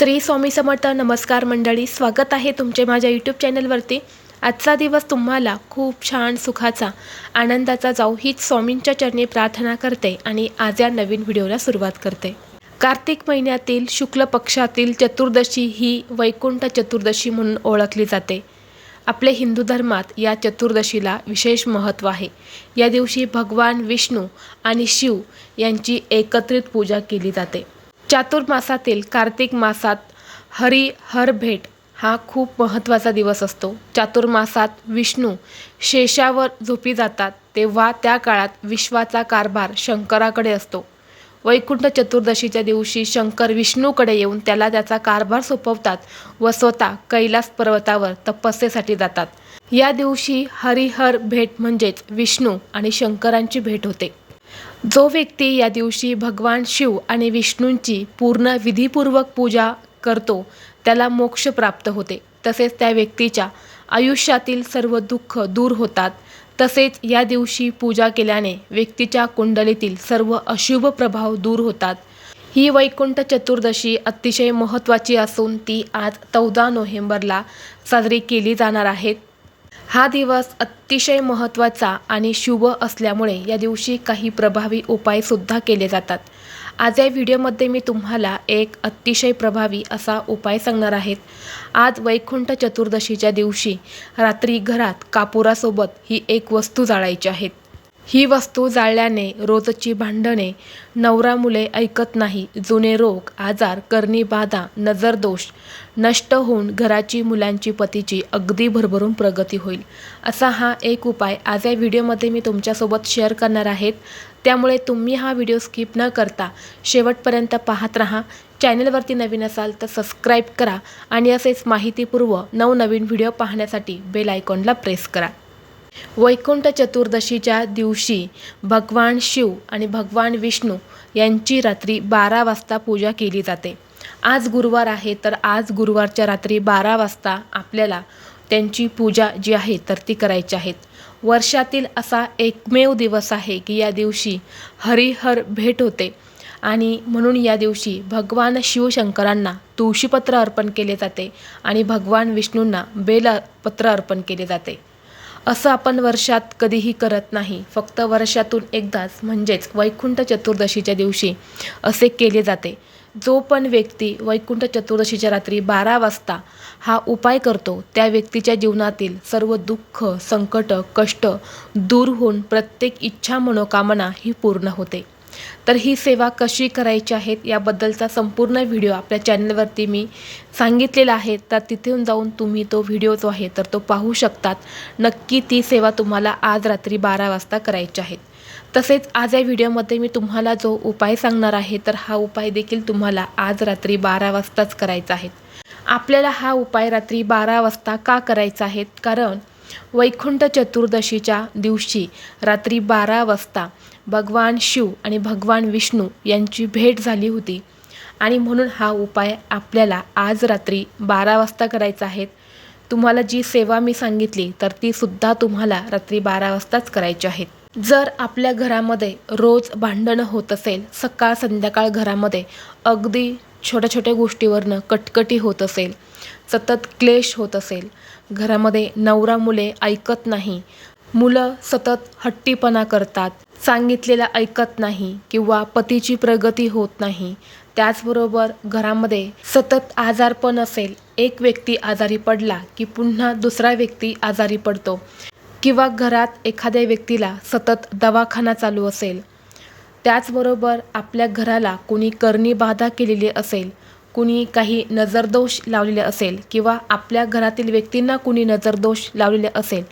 श्री स्वामी समर्थ नमस्कार मंडळी स्वागत आहे तुमचे माझ्या यूट्यूब चॅनलवरती आजचा दिवस तुम्हाला खूप छान सुखाचा आनंदाचा जाऊ हीच स्वामींच्या चरणी प्रार्थना करते आणि आज या नवीन व्हिडिओला सुरुवात करते. कार्तिक महिन्यातील शुक्ल पक्षातील चतुर्दशी ही वैकुंठ चतुर्दशी म्हणून ओळखली जाते. आपले हिंदू धर्मात या चतुर्दशीला विशेष महत्त्व आहे. या दिवशी भगवान विष्णू आणि शिव यांची एकत्रित पूजा केली जाते. चातुर्मासातील कार्तिक मासात हरी हर भेट हा खूप महत्त्वाचा दिवस असतो. चातुर्मासात विष्णू शेषावर झोपी जातात तेव्हा त्या काळात विश्वाचा कारभार शंकराकडे असतो. वैकुंठ चतुर्दशीच्या दिवशी शंकर विष्णूकडे येऊन त्याला त्याचा कारभार सोपवतात व स्वतः कैलास पर्वतावर तपस्येसाठी जातात. या दिवशी हरिहर भेट म्हणजेच विष्णू आणि शंकरांची भेट होते. जो व्यक्ती या दिवशी भगवान शिव आणि विष्णूंची पूर्ण विधीपूर्वक पूजा करतो त्याला मोक्ष प्राप्त होते. तसेच त्या व्यक्तीच्या आयुष्यातील सर्व दुःख दूर होतात. तसेच या दिवशी पूजा केल्याने व्यक्तीच्या कुंडलीतील सर्व अशुभ प्रभाव दूर होतात. ही वैकुंठ चतुर्दशी अतिशय महत्त्वाची असून ती आज चौदा नोव्हेंबरला साजरी केली जाणार आहे. हा दिवस अतिशय महत्त्वाचा आणि शुभ असल्यामुळे या दिवशी काही प्रभावी उपायसुद्धा केले जातात. आज या व्हिडिओमध्ये मी तुम्हाला एक अतिशय प्रभावी असा उपाय सांगणार आहेत आज वैकुंठ चतुर्दशीच्या दिवशी रात्री घरात कापुरासोबत ही एक वस्तू जाळायची आहेत ही वस्तू जाळल्याने रोजची भांडणे नवरा मुले ऐकत नाही जुने रोग आजार करणी बाधा नजरदोष नष्ट होऊन घराची मुलांची पतीची अगदी भरभरून प्रगती होईल. असा हा एक उपाय आज या व्हिडिओमध्ये मी तुमच्यासोबत शेअर करणार आहेत. त्यामुळे तुम्ही हा व्हिडिओ स्किप न करता शेवटपर्यंत पाहत राहा. चॅनलवरती नवीन असाल तर सबस्क्राईब करा आणि असेच माहितीपूर्व नवनवीन व्हिडिओ पाहण्यासाठी बेल आयकॉनला प्रेस करा. वैकुंठ चतुर्दशीच्या दिवशी भगवान शिव आणि भगवान विष्णू यांची रात्री बारा वाजता पूजा केली जाते. आज गुरुवार आहे तर आज गुरुवारच्या रात्री बारा वाजता आपल्याला त्यांची पूजा जी आहे तर ती करायची आहेत वर्षातील असा एकमेव दिवस आहे की या दिवशी हरिहर भेट होते आणि म्हणून या दिवशी भगवान शिवशंकरांना तुळशीपत्र अर्पण केले जाते आणि भगवान विष्णूंना बेलपत्र अर्पण केले जाते. असं आपण वर्षात कधीही करत नाही. फक्त वर्षातून एकदाच म्हणजेच वैकुंठ चतुर्दशीच्या दिवशी असे केले जाते. जो पण व्यक्ती वैकुंठ चतुर्दशीच्या रात्री बारा वाजता हा उपाय करतो त्या व्यक्तीच्या जीवनातील सर्व दुःख संकट कष्ट दूर होऊन प्रत्येक इच्छा मनोकामना ही पूर्ण होते. तर ही सेवा कशी करायची आहेत याबद्दलचा संपूर्ण व्हिडिओ आपल्या चॅनलवरती मी सांगितलेला आहे. तर तिथून जाऊन तुम्ही तो व्हिडिओ जो आहे तर तो पाहू शकतात. नक्की ती सेवा तुम्हाला आज रात्री बारा वाजता करायची आहेत तसेच आज या व्हिडिओमध्ये मी तुम्हाला जो उपाय सांगणार आहे तर हा उपाय देखील तुम्हाला आज रात्री बारा वाजताच करायचा आहे. आपल्याला हा उपाय रात्री बारा वाजता का करायचा आहे? कारण वैकुंठ चतुर्दशीच्या दिवशी रात्री बारा वाजता भगवान शिव आणि भगवान विष्णू यांची भेट झाली होती. आणि म्हणून हा उपाय आपल्याला आज रात्री बारा वाजता करायचा आहे. तुम्हाला जी सेवा मी सांगितली तर ती सुद्धा तुम्हाला रात्री बारा वाजताच करायची आहेत जर आपल्या घरामध्ये रोज भांडणं होत असेल सकाळ संध्याकाळ घरामध्ये अगदी छोट्या छोट्या गोष्टीवरनं कटकटी होत असेल सतत क्लेश होत असेल घरामध्ये नवरा मुले ऐकत नाही. मुलं सतत हट्टीपणा करतात. सांगितलेलं ऐकत नाही किंवा पतीची प्रगती होत नाही. त्याचबरोबर घरामध्ये सतत आजारपण असेल. एक व्यक्ती आजारी पडला की पुन्हा दुसरा व्यक्ती आजारी पडतो किंवा घरात एखाद्या व्यक्तीला सतत दवाखाना चालू असेल. त्याचबरोबर आपल्या घराला कोणी करणी बाधा केलेली असेल कुणी काही नजरदोष लावलेले असेल किंवा आपल्या घरातील व्यक्तींना कुणी नजरदोष लावलेले असेल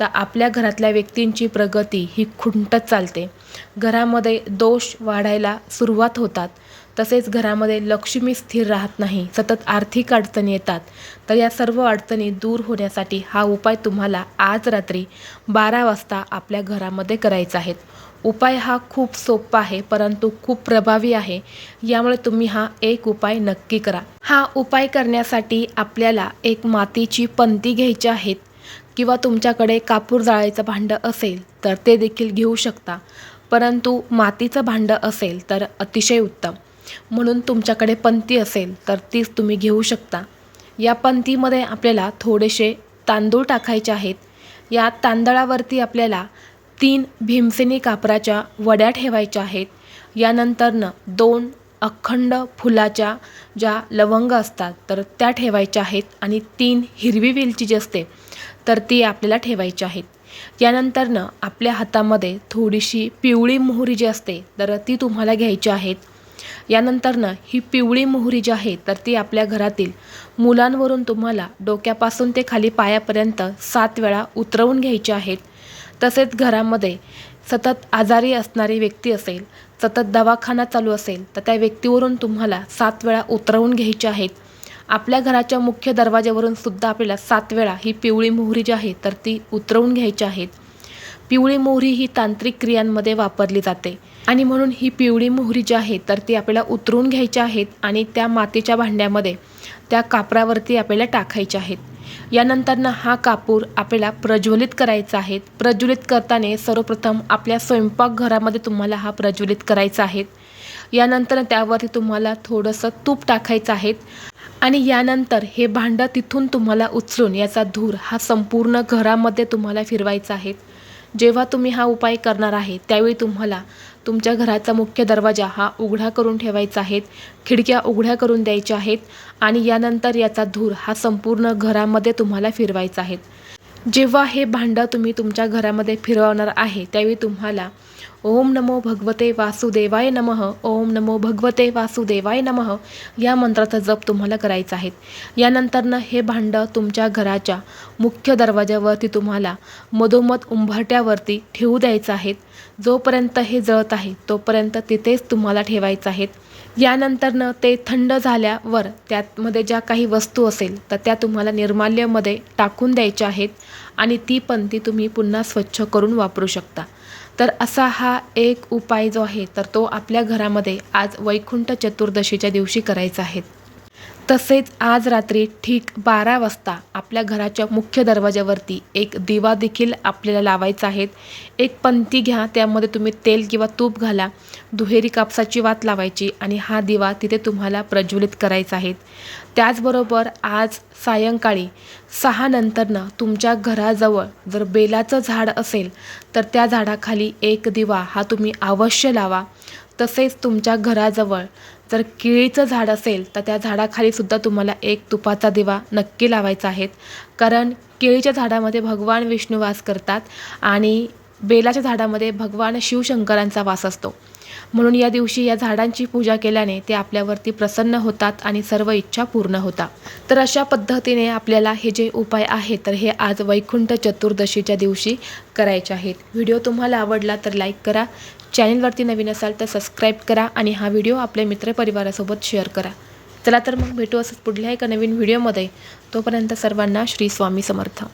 तर आपल्या घरातल्या व्यक्तींची प्रगती ही खुंटत चालते. घरामध्ये दोष वाढायला सुरुवात होतात. तसेच घरामध्ये लक्ष्मी स्थिर राहत नाही सतत आर्थिक अडचणी येतात. तर या सर्व अडचणी दूर होण्यासाठी हा उपाय तुम्हाला आज रात्री बारा वाजता आपल्या घरामध्ये करायचा आहे. उपाय हा खूप सोपा आहे परंतु खूप प्रभावी आहे. यामुळे तुम्ही हा एक उपाय नक्की करा. हा उपाय करण्यासाठी आपल्याला एक मातीची पंती घ्यायची आहेत किंवा तुमच्याकडे कापूर जाळायचं भांडं असेल तर ते देखील घेऊ शकता. परंतु मातीचं भांडं असेल तर अतिशय उत्तम. म्हणून तुमच्याकडे पंती असेल तर तीच तुम्ही घेऊ शकता. या पंतीमध्ये आपल्याला थोडेसे तांदूळ टाकायचे आहेत. या तांदळावरती आपल्याला तीन भीमसेनी कापराच्या वड्या ठेवायच्या आहेत. यानंतरनं दोन अखंड फुलाच्या ज्या लवंग असतात तर त्या ठेवायच्या आहेत आणि तीन हिरवी वेलची जी असते तर ती आपल्याला ठेवायची आहेत. यानंतरनं आपल्या हातामध्ये थोडीशी पिवळी मोहरी जी असते तर ती तुम्हाला घ्यायची आहेत. यानंतरनं ही पिवळी मोहरी जी आहे तर ती आपल्या घरातील मुलांवरून तुम्हाला डोक्यापासून ते खाली पायापर्यंत सात वेळा उतरवून घ्यायची आहेत. तसेच घरामध्ये सतत आजारी असणारी व्यक्ती असेल सतत दवाखाना चालू असेल तर त्या व्यक्तीवरून तुम्हाला सात वेळा उतरवून घ्यायच्या आहेत. आपल्या घराच्या मुख्य दरवाज्यावरून सुद्धा आपल्याला सात वेळा ही पिवळी मोहरी जी आहे तर ती उतरवून घ्यायची आहेत. पिवळी मोहरी ही तांत्रिक क्रियांमध्ये वापरली जाते आणि म्हणून ही पिवळी मोहरी जी आहे तर ती आपल्याला उतरून घ्यायची आहेत आणि त्या मातीच्या भांड्यामध्ये त्या कापरावरती आपल्याला टाकायच्या आहेत. यानंतरनं हा कापूर आपल्याला प्रज्वलित करायचा आहे. प्रज्वलित करताना सर्वप्रथम आपल्या स्वयंपाकघरामध्ये तुम्हाला हा प्रज्वलित करायचा आहे. यानंतर त्यावरती तुम्हाला थोडंसं तूप टाकायचं आहे. आणि यानंतर हे भांडं तिथून तुम्हाला उचलून याचा धूर हा संपूर्ण घरामध्ये तुम्हाला फिरवायचा आहे. जेव्हा तुम्ही हा उपाय करणार आहे त्यावेळी तुम्हाला तुमच्या घराचा मुख्य दरवाजा हा उघडा करून ठेवायचा आहे खिडक्या उघड्या करून द्यायच्या आहेत आणि यानंतर याचा धूर हा संपूर्ण घरामध्ये तुम्हाला फिरवायचा आहे. जेव्हा हे भांडं तुम्ही तुमच्या घरामध्ये फिरवणार आहे त्यावेळी तुम्हाला ओम नमो भगवते वासुदेवाय नमः. ओम नमो भगवते वासुदेवाय नमः. या मंत्राचा जप तुम्हाला करायचा आहे. यानंतरनं हे भांडं तुमच्या घराच्या मुख्य दरवाजावरती तुम्हाला मधोमध उंबरट्यावरती ठेवू द्यायचं आहेत जोपर्यंत हे जळत आहे तोपर्यंत तिथेच तुम्हाला ठेवायचं आहेत यानंतरनं ते थंड झाल्यावर त्यामध्ये ज्या काही वस्तू असेल तर त्या तुम्हाला निर्माल्यमध्ये टाकून द्यायच्या आहेत आणि ती पण ती तुम्ही पुन्हा स्वच्छ करून वापरू शकता. तर असा हा एक उपाय जो आहे तर तो आपल्या घरामध्ये आज वैकुंठ चतुर्दशीच्या दिवशी करायचा आहे. तसेच आज रात्री ठीक बारा वाजता आपल्या घराच्या मुख्य दरवाजावरती एक दिवा देखील आपल्याला लावायचा आहे. एक पंती घ्या त्यामध्ये तुम्ही तेल किंवा तूप घाला दुहेरी कापसाची वात लावायची आणि हा दिवा तिथे तुम्हाला प्रज्वलित करायचा आहे. त्याचबरोबर आज सायंकाळी सहा नंतरनं तुमच्या घराजवळ जर बेलाचं झाड असेल तर त्या झाडाखाली एक दिवा हा तुम्ही अवश्य लावा. तसेच तुमच्या घराजवळ जर केळीचं झाड असेल तर त्या झाडाखाली सुद्धा तुम्हाला एक तुपाचा दिवा नक्की लावायचा आहे. कारण केळीच्या झाडामध्ये भगवान विष्णू वास करतात आणि बेलाच्या झाडामध्ये भगवान शिवशंकरांचा वास असतो. म्हणून या दिवशी या झाडांची पूजा केल्याने ते आपल्यावरती प्रसन्न होतात आणि सर्व इच्छा पूर्ण होतात. तर अशा पद्धतीने आपल्याला हे जे उपाय आहेत तर हे आज वैकुंठ चतुर्दशीच्या दिवशी करायचे आहेत. व्हिडिओ तुम्हाला आवडला तर लाईक करा चॅनलवरती नवीन असाल तर सबस्क्राईब करा आणि हा व्हिडिओ आपल्या मित्रपरिवारासोबत शेअर करा. चला तर मग भेटू असंच पुढल्या एका नवीन व्हिडिओमध्ये. तोपर्यंत सर्वांना श्री स्वामी समर्थ.